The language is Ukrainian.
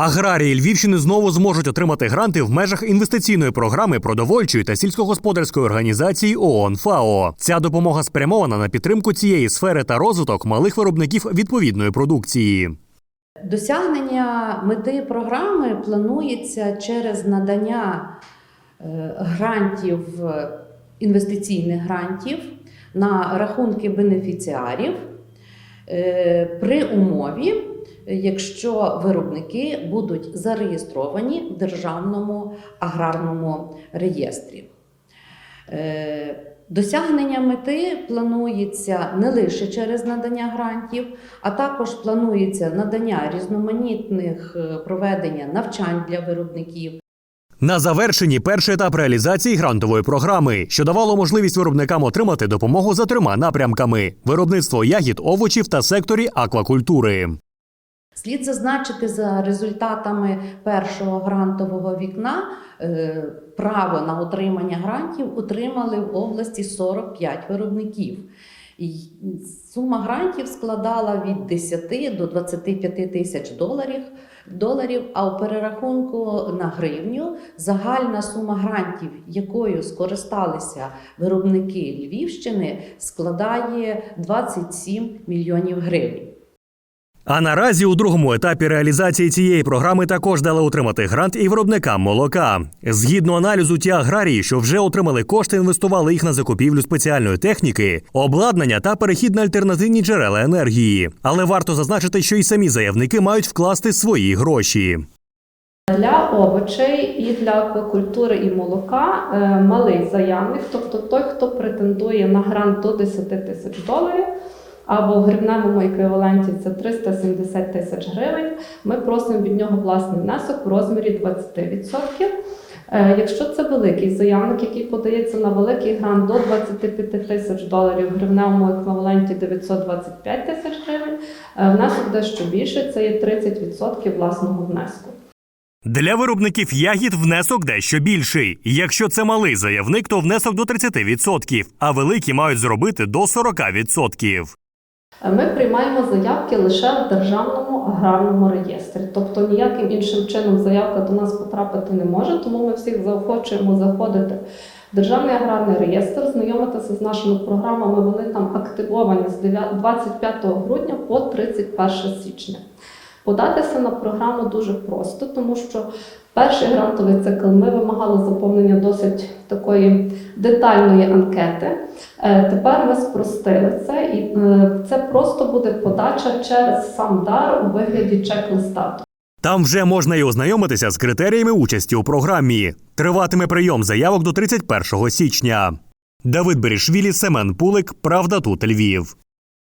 Аграрії Львівщини знову зможуть отримати гранти в межах інвестиційної програми продовольчої та сільськогосподарської організації ООН ФАО. Ця допомога спрямована на підтримку цієї сфери та розвиток малих виробників відповідної продукції. Досягнення мети програми планується через надання е, грантів, інвестиційних грантів на рахунки бенефіціарів е, при умові, якщо виробники будуть зареєстровані в Державному аграрному реєстрі. Е, Досягнення мети планується не лише через надання грантів, а також планується надання різноманітних е, проведення навчань для виробників. На завершенні перший етап реалізації грантової програми, що давало можливість виробникам отримати допомогу за трьома напрямками: виробництво ягід, овочів та секторі аквакультури. Слід зазначити за результатами першого грантового вікна е, право на отримання грантів отримали в області 45 виробників. Сума грантів складала від 10 до 25 тисяч доларів, доларів, а у перерахунку на гривню загальна сума грантів, якою скористалися виробники Львівщини, складає 27 мільйонів гривень. А наразі у другому етапі реалізації цієї програми також дали отримати грант і виробникам молока. Згідно аналізу, ті аграрії, що вже отримали кошти, інвестували їх на закупівлю спеціальної техніки, обладнання та перехід на альтернативні джерела енергії. Але варто зазначити, що й самі заявники мають вкласти свої гроші. Для овочей і для аквакультури і молока е, малий заявник, тобто той, хто претендує на грант до 10 тисяч доларів, або в гривневому еквіваленті це 370 тисяч гривень. Ми просимо від нього власний внесок в розмірі 20%. Е, Якщо це великий заявник, який подається на великий грант до 25 тисяч доларів, в гривневому еквіваленті 925 тисяч гривень, е, внесок дещо більше, це є 30% власного внеску. Для виробників ягід внесок дещо більший. Якщо це малий заявник, то внесок до 30%, а великі мають зробити до 40%. Ми приймаємо заявки лише в державному аграрному реєстрі, тобто ніяким іншим чином заявка до нас потрапити не може, тому ми всіх заохочуємо заходити в державний аграрний реєстр, знайомитися з нашими програмами. Вони там активовані з 9 25 грудня по 31 січня. Податися на програму дуже просто, тому що перший грантовий цикл ми вимагали заповнення досить такої детальної анкети. Е, Тепер ми спростили це, і е, це просто буде подача через сам дар у вигляді чек-листа. Там вже можна і ознайомитися з критеріями участі у програмі. Триватиме прийом заявок до 31 січня. Давид Берішвілі, Семен Пулик, Правда тут Львів.